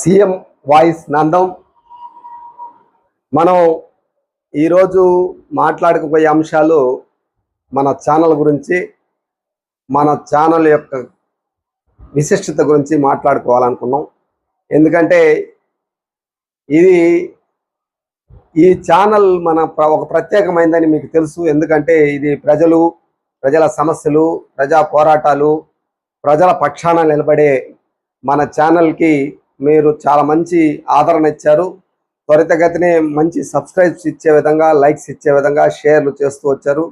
CM voice Nandam. మనం ఈరోజు మాట్లాడకపోయే అంశాలు మన ఛానల్ గురించి మన ఛానల్ యొక్క విశిష్టత గురించి మాట్లాడుకోవాలనుకున్నాం. ఎందుకంటే ఇది ఈ ఛానల్ మన ప్ర- ఒక ప్రత్యేకమైందని మీకు తెలుసు. ఎందుకంటే ఇది ప్రజలు ప్రజల సమస్యలు ప్రజా పోరాటాలు ప్రజల పక్షాన నిలబడే మన ఛానల్కి మీరు చాలా మంచి ఆదరణ ఇచ్చారు. త్వరితగతినే మంచి సబ్స్క్రైబ్స్ ఇచ్చే విధంగా లైక్స్ ఇచ్చే విధంగా షేర్లు చేస్తూ వచ్చారు.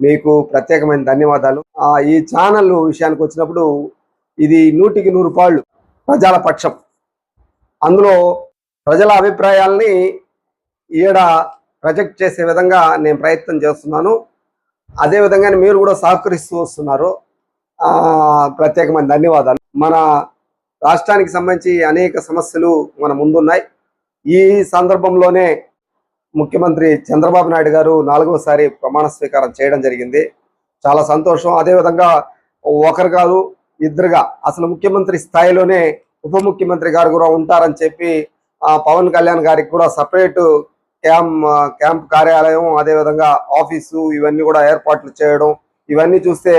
మీకు ప్రత్యేకమైన ధన్యవాదాలు. ఈ ఛానల్ విషయానికి వచ్చినప్పుడు ఇది నూటికి నూరు పాళ్ళు ప్రజల పక్షం అందులో ప్రజల అభిప్రాయాల్ని ఈడ ప్రొజెక్ట్ చేసే విధంగా నేను ప్రయత్నం చేస్తున్నాను. అదే విధంగానే మీరు కూడా సహకరిస్తూ వస్తున్నారు. ప్రత్యేకమైన ధన్యవాదాలు. మన రాష్ట్రానికి సంబంధించి అనేక సమస్యలు మన ముందున్నాయి. ఈ సందర్భంలోనే ముఖ్యమంత్రి చంద్రబాబు నాయుడు గారు నాలుగోసారి ప్రమాణ స్వీకారం చేయడం జరిగింది. చాలా సంతోషం. అదేవిధంగా ఒకరు కాదు ఇద్దరుగా అసలు ముఖ్యమంత్రి స్థాయిలోనే ఉప ముఖ్యమంత్రి గారు కూడా ఉంటారని చెప్పి పవన్ కళ్యాణ్ గారికి కూడా సపరేట్ క్యాంప్ క్యాంప్ కార్యాలయం అదేవిధంగా ఆఫీసు ఇవన్నీ కూడా ఏర్పాట్లు చేయడం ఇవన్నీ చూస్తే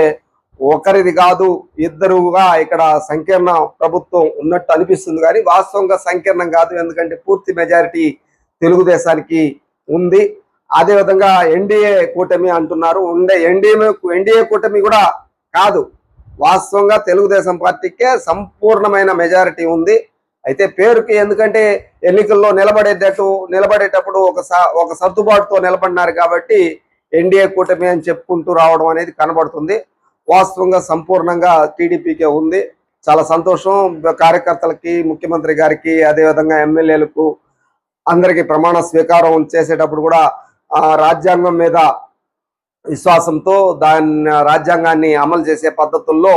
ఒకరిది కాదు ఇద్దరుగా ఇక్కడ సంకీర్ణ ప్రభుత్వం ఉన్నట్టు అనిపిస్తుంది కానీ వాస్తవంగా సంకీర్ణం కాదు ఎందుకంటే పూర్తి మెజారిటీ తెలుగుదేశానికి ఉంది. అదేవిధంగా ఎన్డీఏ కూటమి అంటున్నారు. ఉండే ఎన్డీఏ ఎన్డీఏ కూటమి కూడా కాదు. వాస్తవంగా తెలుగుదేశం పార్టీకే సంపూర్ణమైన మెజారిటీ ఉంది. అయితే పేరుకి ఎందుకంటే ఎన్నికల్లో నిలబడేటట్టు నిలబడేటప్పుడు ఒక స- ఒక సర్దుబాటుతో నిలబడినారు కాబట్టి ఎన్డీఏ కూటమి అని చెప్పుకుంటూ రావడం అనేది కనబడుతుంది. వాస్తవంగా సంపూర్ణంగా టీడీపీకే ఉంది. చాలా సంతోషం. కార్యకర్తలకి ముఖ్యమంత్రి గారికి అదేవిధంగా ఎమ్మెల్యేలకు అందరికీ ప్రమాణ స్వీకారం చేసేటప్పుడు కూడా రాజ్యాంగం మీద విశ్వాసంతో దాన్ని రాజ్యాంగాన్ని అమలు చేసే పద్ధతుల్లో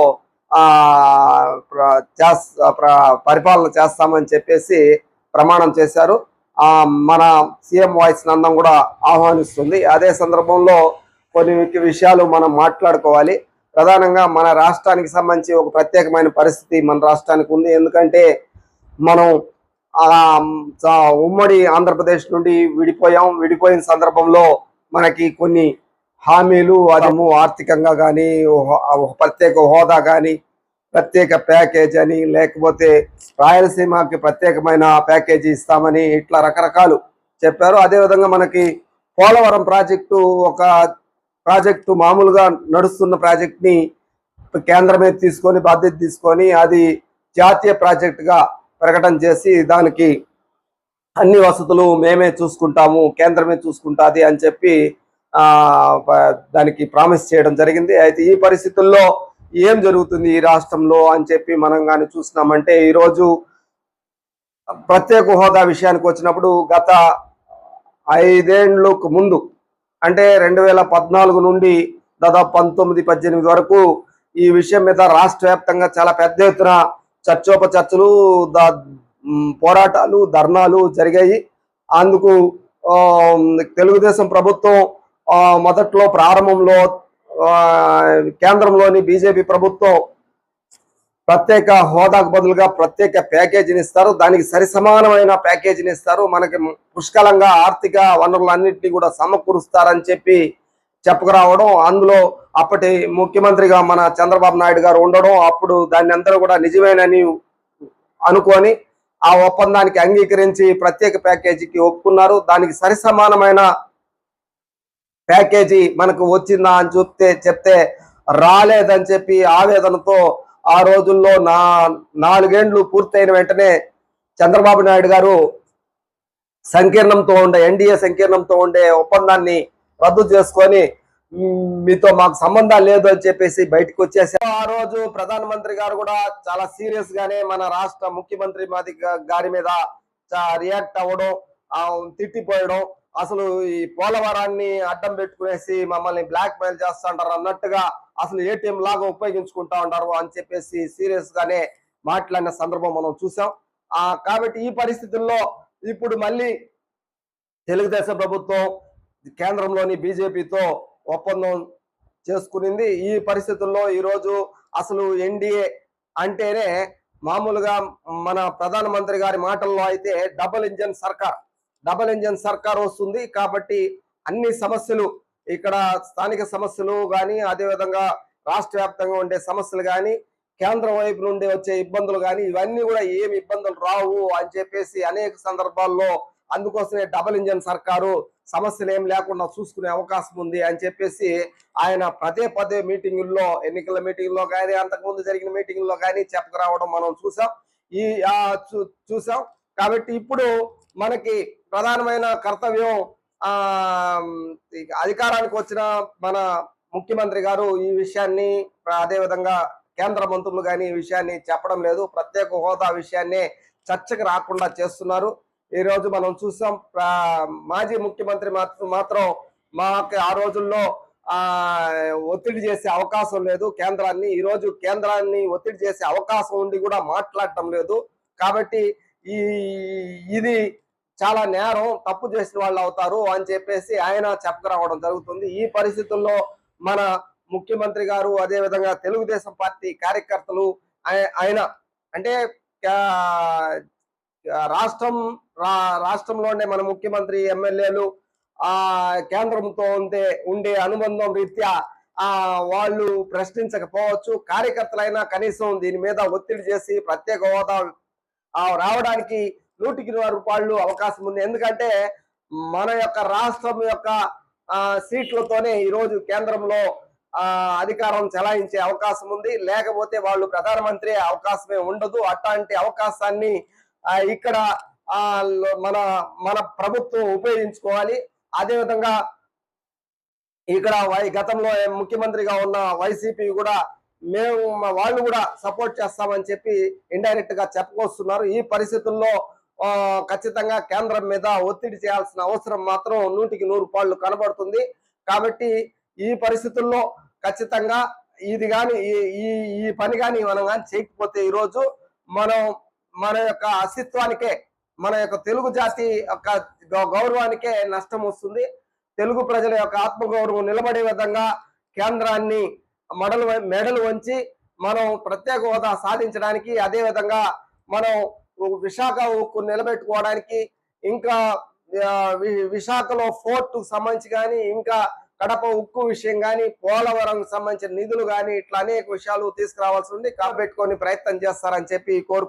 పరిపాలన చేస్తామని చెప్పేసి ప్రమాణం చేశారు. మన సీఎం వాయిస్ నందం కూడా ఆహ్వానిస్తుంది. అదే సందర్భంలో కొన్ని విషయాలు మనం మాట్లాడుకోవాలి. ప్రధానంగా మన రాష్ట్రానికి సంబంధించి ఒక ప్రత్యేకమైన పరిస్థితి మన రాష్ట్రానికి ఉంది. ఎందుకంటే మనం ఉమ్మడి ఆంధ్రప్రదేశ్ నుండి విడిపోయాం. విడిపోయిన సందర్భంలో మనకి కొన్ని హామీలు అదము ఆర్థికంగా కానీ ప్రత్యేక హోదా కానీ ప్రత్యేక ప్యాకేజ్ అని లేకపోతే రాయలసీమకి ప్రత్యేకమైన ప్యాకేజీ ఇస్తామని ఇట్లా రకరకాలు చెప్పారు. అదేవిధంగా మనకి పోలవరం ప్రాజెక్టు ఒక ప్రాజెక్టు మామూలుగా నడుస్తున్న ప్రాజెక్ట్ని కేంద్రమే తీసుకొని బాధ్యత తీసుకొని అది జాతీయ ప్రాజెక్టుగా ప్రకటన చేసి దానికి అన్ని వసతులు మేమే చూసుకుంటాము కేంద్రమే చూసుకుంటుంది అని చెప్పి దానికి ప్రామిస్ చేయడం జరిగింది. అయితే ఈ పరిస్థితుల్లో ఏం జరుగుతుంది ఈ రాష్ట్రంలో అని చెప్పి మనం కానీ చూసినామంటే ఈరోజు ప్రత్యేక హోదా విషయానికి వచ్చినప్పుడు గత ఐదేండ్లకు ముందు అంటే రెండు వేల పద్నాలుగు నుండి దాదాపు పంతొమ్మిది పద్దెనిమిది వరకు ఈ విషయం మీద రాష్ట్ర వ్యాప్తంగా చాలా పెద్ద ఎత్తున చర్చోపచర్చలు దా పోరాటాలు ధర్నాలు జరిగాయి. అందుకు తెలుగుదేశం ప్రభుత్వం మొదట్లో ప్రారంభంలో కేంద్రంలోని బీజేపీ ప్రభుత్వం ప్రత్యేక హోదాకు బదులుగా ప్రత్యేక ప్యాకేజీని ఇస్తారు దానికి సరి సమానమైన ప్యాకేజీని ఇస్తారు మనకి పుష్కలంగా ఆర్థిక వనరులన్నింటినీ కూడా సమకూరుస్తారని చెప్పి చెప్పుకురావడం అందులో అప్పటి ముఖ్యమంత్రిగా మన చంద్రబాబు నాయుడు గారు ఉండడం అప్పుడు దాన్ని అందరూ కూడా నిజమేనని అనుకొని ఆ ఒప్పందానికి అంగీకరించి ప్రత్యేక ప్యాకేజీకి ఒప్పుకున్నారు. దానికి సరి సమానమైన ప్యాకేజీ మనకు వచ్చిందా అని చెప్తే చెప్తే రాలేదని చెప్పి ఆవేదనతో ఆ రోజుల్లో నా నాలుగేండ్లు పూర్తయిన వెంటనే చంద్రబాబు నాయుడు గారు సంకీర్ణంతో ఉండే ఎన్డీఏ సంకీర్ణంతో ఉండే ఒప్పందాన్ని రద్దు చేసుకొని మీతో మాకు సంబంధాలు లేదు అని చెప్పేసి బయటకు వచ్చేసారు ఆ రోజు ప్రధానమంత్రి గారు కూడా చాలా సీరియస్ గానే మన రాష్ట్ర ముఖ్యమంత్రి మాది గారి మీద రియాక్ట్ అవ్వడం తిట్టిపోయడం అసలు ఈ పోలవరాన్ని అడ్డం పెట్టుకునేసి మమ్మల్ని బ్లాక్ మెయిల్ చేస్తుంటారు అన్నట్టుగా అసలు ఏటీఎం లాగా ఉపయోగించుకుంటా ఉంటారు అని చెప్పేసి సీరియస్ గానే మాట్లాడిన సందర్భం మనం చూసాం. ఆ కాబట్టి ఈ పరిస్థితుల్లో ఇప్పుడు మళ్ళీ తెలుగుదేశం ప్రభుత్వం కేంద్రంలోని బీజేపీతో ఒప్పందం చేసుకునింది. ఈ పరిస్థితుల్లో ఈరోజు అసలు ఎన్డీఏ అంటేనే మామూలుగా మన ప్రధానమంత్రి గారి మాటల్లో అయితే డబుల్ ఇంజన్ సర్కార్. డబల్ ఇంజన్ సర్కార్ వస్తుంది. కాబట్టి అన్ని సమస్యలు ఇక్కడ స్థానిక సమస్యలు కానీ అదేవిధంగా రాష్ట్ర వ్యాప్తంగా ఉండే సమస్యలు కానీ కేంద్రం వైపు నుండి వచ్చే ఇబ్బందులు కానీ ఇవన్నీ కూడా ఏమి ఇబ్బందులు రావు అని చెప్పేసి అనేక సందర్భాల్లో అందుకోసమే డబల్ ఇంజన్ సర్కారు సమస్యలు ఏం లేకుండా చూసుకునే అవకాశం ఉంది అని చెప్పేసి ఆయన పదే పదే మీటింగుల్లో ఎన్నికల మీటింగ్లో కానీ అంతకుముందు జరిగిన మీటింగుల్లో కానీ చెప్పకరావడం మనం చూసాం. ఈ చూసాం. కాబట్టి ఇప్పుడు మనకి ప్రధానమైన కర్తవ్యం అధికారానికి వచ్చిన మన ముఖ్యమంత్రి గారు ఈ విషయాన్ని అదేవిధంగా కేంద్ర మంత్రులు కానీ ఈ విషయాన్ని చెప్పడం లేదు. ప్రత్యేక హోదా విషయాన్ని చర్చకు రాకుండా చేస్తున్నారు. ఈరోజు మనం చూసాం మాజీ ముఖ్యమంత్రి మాత్రం మాత్రం మాకు ఆ రోజుల్లో ఒత్తిడి చేసే అవకాశం లేదు. కేంద్రాన్ని ఈరోజు కేంద్రాన్ని ఒత్తిడి చేసే అవకాశం ఉండి కూడా మాట్లాడటం లేదు. కాబట్టి ఈ ఇది చాలా నేరం తప్పు చేసిన వాళ్ళు అవుతారు అని చెప్పేసి ఆయన చెప్పకరావడం జరుగుతుంది. ఈ పరిస్థితుల్లో మన ముఖ్యమంత్రి గారు అదేవిధంగా తెలుగుదేశం పార్టీ కార్యకర్తలు ఆయన అంటే రాష్ట్రం రా- రాష్ట్రంలోనే మన ముఖ్యమంత్రి ఎమ్మెల్యేలు ఆ కేంద్రంతో ఉండే ఉండే అనుబంధం రీత్యా ఆ వాళ్ళు ప్రశ్నించకపోవచ్చు. కార్యకర్తలైనా కనీసం దీని మీద ఒత్తిడి చేసి ప్రత్యేక హోదా రావడానికి నూటికి నూరు రూపాయలు అవకాశం ఉంది. ఎందుకంటే మన యొక్క రాష్ట్రం యొక్క సీట్లతోనే ఈరోజు కేంద్రంలో ఆ అధికారం చెలాయించే అవకాశం ఉంది. లేకపోతే వాళ్ళు ప్రధానమంత్రి అవకాశమే ఉండదు. అట్లాంటి అవకాశాన్ని ఇక్కడ ఆ మన మన ప్రభుత్వం ఉపయోగించుకోవాలి. అదే విధంగా ఇక్కడ వై గతంలో ముఖ్యమంత్రిగా ఉన్న వైసీపీ కూడా మేము మా వాళ్ళు కూడా సపోర్ట్ చేస్తామని చెప్పి ఇండైరెక్ట్గా చెప్పుకొస్తున్నారు. ఈ పరిస్థితుల్లో ఖచ్చితంగా కేంద్రం మీద ఒత్తిడి చేయాల్సిన అవసరం మాత్రం నూటికి నూరు పాళ్ళు కనబడుతుంది. కాబట్టి ఈ పరిస్థితుల్లో ఖచ్చితంగా ఇది కానీ ఈ ఈ ఈ పని కానీ మనం కానీ చేయకపోతే ఈరోజు మనం మన యొక్క అస్తిత్వానికే మన యొక్క తెలుగు జాతి యొక్క గౌరవానికే నష్టం వస్తుంది. తెలుగు ప్రజల యొక్క ఆత్మగౌరవం నిలబడే విధంగా కేంద్రాన్ని మడలు వ- మెడలు వంచి మనం ప్రత్యేక హోదా సాధించడానికి అదేవిధంగా మనం విశాఖ ఉక్కు నిలబెట్టుకోవడానికి ఇంకా వి- విశాఖలో ఫోర్ట్ సంబంధించి కానీ ఇంకా కడప ఉక్కు విషయం కానీ పోలవరం సంబంధించిన నిధులు కానీ ఇట్లా అనేక విషయాలు తీసుకురావాల్సి ఉంది. కాబెట్టుకొని ప్రయత్నం చేస్తారని చెప్పి కోరు